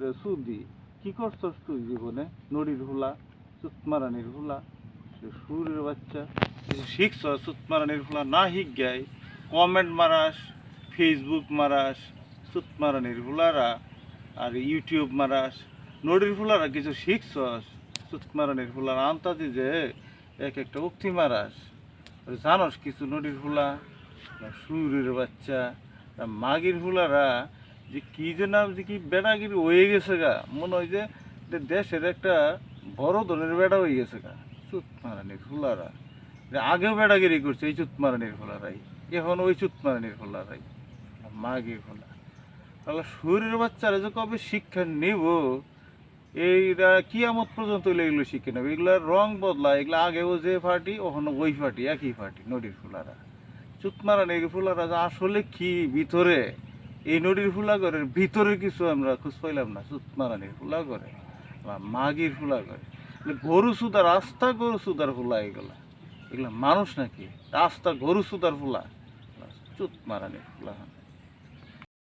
রে সুদি কি করছস তুই জীবনে? নড়ির হুলা, সুতমারানির হুলা। সুরের বাচ্চা। শিখছ সুতমারানির হুলা না শিখ গাই কমেন্ট মারাস, ফেসবুক মারাস, সুতমারানির হুলারা আর ইউটিউব মারাস। নড়ির হুলারা কিছু শিখছস? সুতমারানির হুলার আন্তাজি যে এক একটা উক্তি মারাস। জানস কিছু নড়ির হুলা? সুরের বাচ্চা। মাগির হুলারা যে কি যে নাম যে কি বেড়াগিরি হয়ে গেছে গা। মনে হয় যে দেশের একটা বড় ধরনের বেড়া হয়ে গেছে গা। চুত মারানির যে আগেও বেড়াগিরি করছে এই চুত মারানির এখন ওই চুত মারানির হুলারাই মাগির হুলা তাহলে শরীরের বাচ্চারা যে কবে শিক্ষা নেব, এইরা কিয়ামত পর্যন্ত এগুলো শিখে নেবে। এগুলার রং বদলা, এগুলো আগেও যে পার্টি ওখানে ওই পার্টি একই পার্টি নদীর ফুলারা। চুতমারানির ফুলারা যে আসলে কি ভিতরে? এই নদীর ফুলা ফুলাগরের ভিতরে কিছু আমরা খোঁজ পাইলাম না চুতমারানির ফুলাগরে বা মাগির ফুলা করে গরু সুতার রাস্তা গরু সুতার ফুলা এগুলা। এগুলা মানুষ নাকি? রাস্তা গরু সুতার ফুলা। চুত মারানির ফুলা।